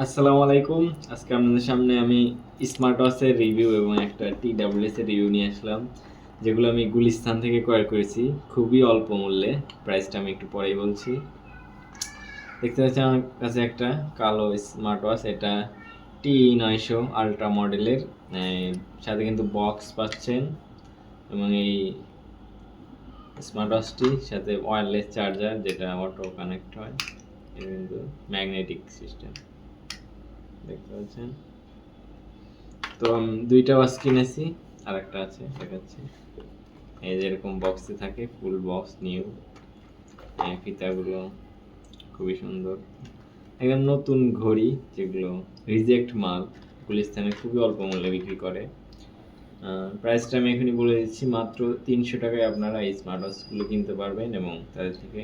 আসসালামু আলাইকুম। আজকে আপনাদের সামনে আমি স্মার্ট ওয়াচের রিভিউ এবং একটা টি ডাব্লিউএস এর রিভিউ নিয়ে আসলাম, যেগুলো আমি গুলিস্তান থেকে ক্রয় করেছি। খুবই অল্প মূল্যে প্রাইসটা আমি একটু পরেই বলছি। দেখতে পাচ্ছেন আমার কাছে একটা কালো স্মার্ট ওয়াচ এটা টি নয়শো আলট্রা মডেলের সাথে কিন্তু বক্স পাচ্ছেন। এবং এই স্মার্ট ওয়াচটির সাথে ওয়্যারলেস চার্জার যেটা অটো কানেক্ট হয়। এটা কিন্তু ম্যাগনেটিক সিস্টেম দেখতে তো দুইটা ওয়াচ কিনেছি আর একটা আছে দেখাচ্ছি। এই যে এরকম বক্সে থাকে ফুল বক্স নিউ ফিতাগুলো খুবই সুন্দর। একদম নতুন ঘড়ি, যেগুলো রিজেক্ট মাল, গুলিস্তানে খুবই অল্প মূল্যে বিক্রি করে। প্রাইসটা আমি এখনই বলে দিচ্ছি, মাত্র তিনশো টাকায় আপনারা এই স্মার্ট ওয়াচগুলো কিনতে পারবেন এবং তাদের থেকে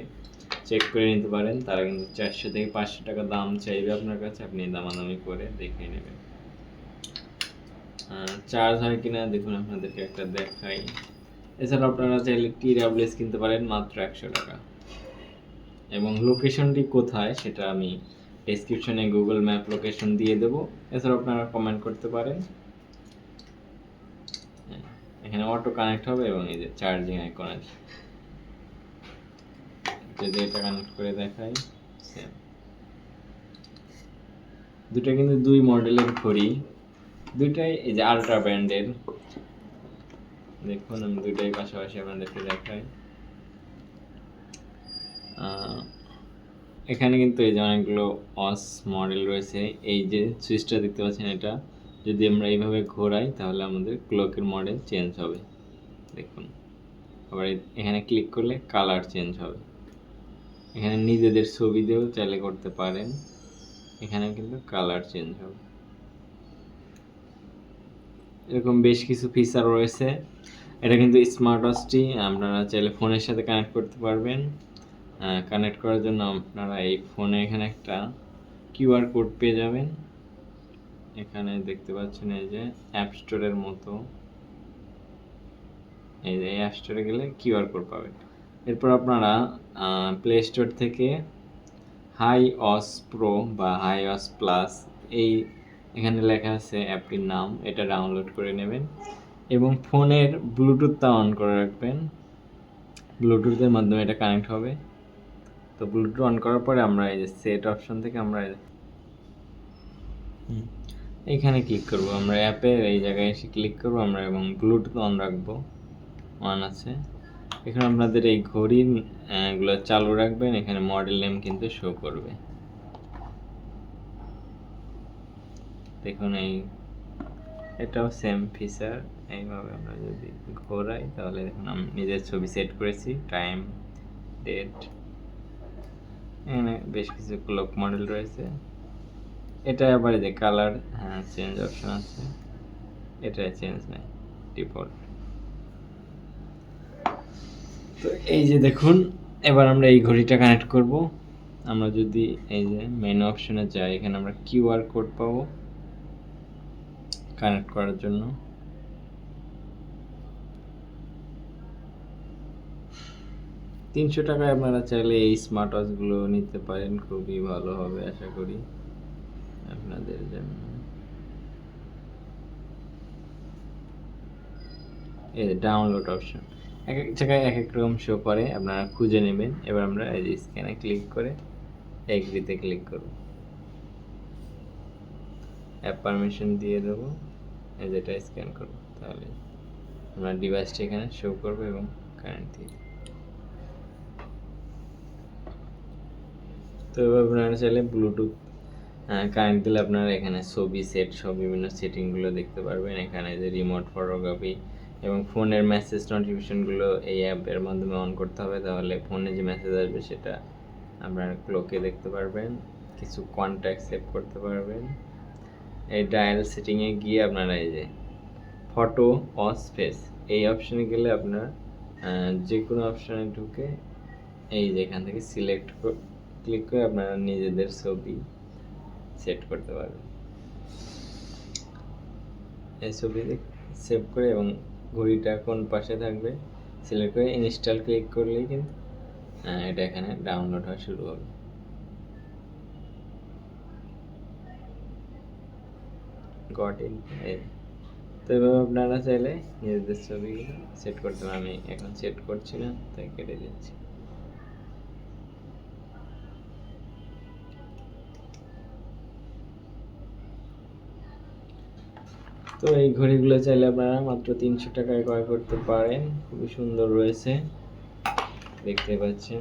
চেক করে নিতে পারেন। তারা কিন্তু চারশো থেকে পাঁচশো টাকা দাম চাইবে আপনার কাছে। আপনি দামাদামি করে দেখে নেবেন। চার্জ হয় কিনা দেখুন আপনাদেরকে একটা দেখাই। এছাড়া আপনারা চাইলে টি ডাব্লিউএস কিনতে পারেন মাত্র একশো টাকা। এবং লোকেশনটি কোথায় সেটা আমি ডেসক্রিপশনে গুগল ম্যাপ লোকেশন দিয়ে দেব। এছাড়া আপনারা কমেন্ট করতে পারেন। হ্যাঁ, এখানে অটো কানেক্ট হবে এবং এই যে চার্জিং আইকন আছে। যদি এটা কানেক্ট করে দেখাই সেম দুটো কিন্তু দুই মডেলের ঘড়ি। দুইটাই এই যে আলট্রা ব্র্যান্ডের দেখুন, আমি দুইটাই পাশাপাশি আপনাদেরকে দেখাই। এখানে কিন্তু এই যে অনেকগুলো অস মডেল রয়েছে। এই যে সুইচটা দেখতে পাচ্ছেন এটা। যদি আমরা এইভাবে ঘোরাই, তাহলে আমাদের ক্লকের মডেল চেঞ্জ হবে। দেখুন। আবার এখানে ক্লিক করলে কালার চেঞ্জ হবে। এখানে নিজেদের ছবি দিয়েও চাইলে করতে পারেন। এখানে কিন্তু কালার চেঞ্জ হবে। এরকম বেশ কিছু ফিচার রয়েছে। এটা কিন্তু স্মার্ট ওয়াচটি আপনারা চাইলে ফোনের সাথে কানেক্ট করতে পারবেন। কানেক্ট করার জন্য আপনারা এই ফোনে এখানে একটা কিউআর কোড পেয়ে যাবেন। এখানে দেখতে পাচ্ছেন এই যে অ্যাপ স্টোরের মতো। এই যে অ্যাপ স্টোরে গেলে কিউআর কোড পাবেন। এরপর আপনারা প্লে স্টোর থেকে হাই অস প্রো বা হাই অস প্লাস এই এখানে লেখা আছে অ্যাপটির নাম এটা ডাউনলোড করে নেবেন এবং ফোনের ব্লুটুথটা অন করে রাখবেন। ব্লুটুথের মাধ্যমে এটা কানেক্ট হবে। তো ব্লুটুথ অন করার পরে আমরা এই যে সেট অপশন থেকে আমরা এইখানে ক্লিক করব। আমরা অ্যাপের এই জায়গায় এসে ক্লিক করব আমরা এবং ব্লুটুথ অন রাখব। অন আছে। এখানে আপনাদের এই ঘড়িরগুলো চালু রাখবেন, এখানে মডেল নেম কিন্তু শো করবে। দেখুন এই, এটাও সেম ফিচার এইভাবে আমরা যদি ঘোরাই, তাহলে দেখুন আমি নিজের ছবি সেট করেছি টাইম ডেট এখানে বেশ কিছু ক্লক মডেল রয়েছে। এটা আবার যে কালার হ্যাঁ চেঞ্জ অপশন আছে। এটা চেঞ্জ নেই ডিফল্ট তো এই যে দেখুন, এবার আমরা এই ঘড়িটা কানেক্ট করব। আমরা যদি এই যে মেনু অপশনে যাই, এখানে আমরা কিউআর কোড পাবো কানেক্ট করার জন্য। তিনশো টাকায় আপনারা চাইলে এই স্মার্ট ওয়াচগুলো নিতে পারেন, খুবই ভালো হবে, আশা করি আপনাদের জন্য। এই ডাউনলোড অপশন এক এক জায়গায় এক এক রকম শো করে, আপনারা খুঁজে নেবেন। এবার আমরা এই যে স্ক্যানে ক্লিক করে এগ্রিতে ক্লিক করব। অ্যাপ পারমিশন দিয়ে দেবো যেটা স্ক্যান করব, তাহলে আমরা ডিভাইসটা এখানে শো করবে এবং কারেন্ট দিয়ে তো এবার আপনারা চাইলে ব্লুটুথ কানেক্ট দিলে আপনারা এখানে ছবি সেট সব বিভিন্ন সেটিংগুলো দেখতে পারবেন। এখানে যে রিমোট ফটোগ্রাফি এবং ফোনের মেসেজ নোটিফিকেশনগুলো এই অ্যাপের মাধ্যমে অন করতে হবে, তাহলে ফোনে যে মেসেজ আসবে সেটা আপনার ক্লোকে দেখতে পারবেন, কিছু কন্ট্যাক্ট সেভ করতে পারবেন। এই ডায়াল সেটিংয়ে গিয়ে আপনারা এই যে ফটো অস ফেস এই অপশানে গেলে আপনার যে কোনো অপশানে ঢুকে এই যে এখান থেকে সিলেক্ট ক্লিক করে আপনারা নিজেদের ছবি সেট করতে পারবেন। এই ছবি সেভ করে এবং ঘড়িটা কোন পাশে থাকবে? সিলেক্ট করে ইনস্টল ক্লিক করলেই কিন্তু এটা এখানে ডাউনলোড হওয়া শুরু হবে। গট ইন তো এভাবে আপনারা চাইলে নিজেদের ছবিগুলো সেট করতে পারেন। আমি এখন সেট করছি না, তাই কেটে দিচ্ছি। তো এই ঘড়িগুলো চাইলে আপনারা মাত্র তিনশো টাকায় ক্রয় করতে পারেন। খুবই সুন্দর রয়েছে। দেখতে পাচ্ছেন।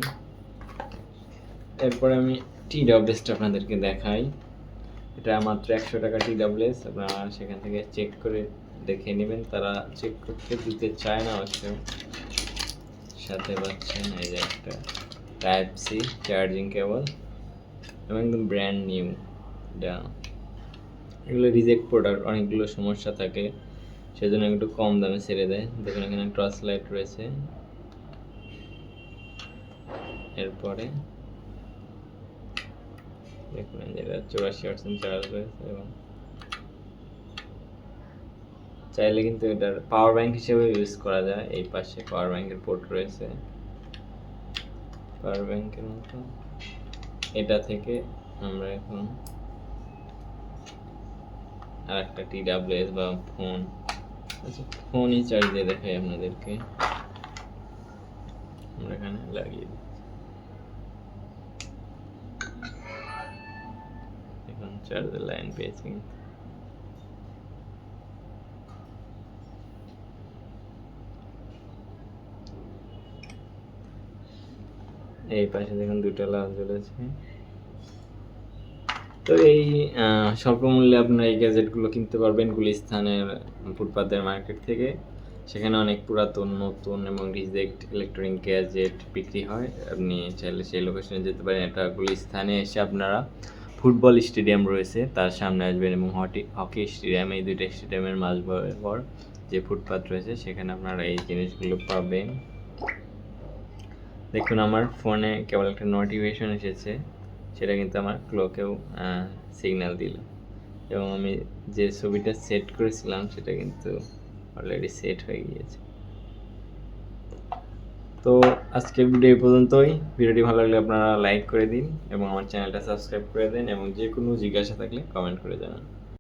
এরপরে আমি টি ডাব্লিউএসটা আপনাদেরকে দেখাই। এটা মাত্র একশো টাকা টি ডাব্লিউএস আপনারা সেখান থেকে চেক করে দেখে নেবেন। তারা চেক করতে দিতে চায় না অবশ্য। সাথে পাচ্ছেন এই যে একটা টাইপ সি চার্জিং কেবল এবং একদম ব্র্যান্ড নিউ এটা এগুলো রিজেক্ট প্রোডাক্ট অনেকগুলো সমস্যা থাকে। সেজন্য একটু কম দামে ছেড়ে দেয়। দেখুন, এখানে টর্চ লাইট রয়েছে। এরপরে দেখুন যেটা চৌরাশি পার্সেন্ট চার্জ রয়েছে এবং চাইলে কিন্তু এটার পাওয়ার ব্যাংক হিসেবে ইউজ করা যায়। এই পাশে পাওয়ার ব্যাংকের পোর্ট রয়েছে। পাওয়ার ব্যাংকের মতো। এটা থেকে আমরা এখন আর একটা টি ডাব্লিউএস বা ফোন আচ্ছা। ফোনই চার্জ দিয়ে দেখাই আপনাদেরকে। আমরা এখানে লাগিয়ে দিই এখন চার্জের লাইন পেয়েছি কিন্তু। এই পাশে দেখুন দুটো লাল জ্বলেছে। তো এই স্বল্প মূল্যে আপনারা এই গ্যাজেটগুলো কিনতে পারবেন গুলিস্থানের ফুটপাতের মার্কেট থেকে। সেখানে অনেক পুরাতন, নতুন এবং রিজেক্ট ইলেকট্রনিক গ্যাজেট বিক্রি হয়। আপনি চাইলে সেই লোকেশনে যেতে পারেন। এটা গুলিস্থানে এসে আপনারা ফুটবল স্টেডিয়াম রয়েছে, তার সামনে আসবেন এবং হকি হকি স্টেডিয়াম, এই দুইটা স্টেডিয়ামের মাঝ বরাবর যে ফুটপাত রয়েছে, সেখানে আপনারা এই জিনিসগুলো পাবেন। দেখুন, আমার ফোনে কেবল একটা নোটিফিকেশন এসেছে। সেটা কিন্তু আমার ক্লকেও সিগন্যাল দিল। এবং আমি যে ছবিটা সেট করেছিলাম, সেটা কিন্তু অলরেডি সেট হয়ে গিয়েছে। তো আজকে ভিডিও এই পর্যন্তই। ভিডিওটি ভালো লাগলে আপনারা লাইক করে দিন এবং আমার চ্যানেলটা সাবস্ক্রাইব করে দিন এবং যে কোনো জিজ্ঞাসা থাকলে কমেন্ট করে জানান।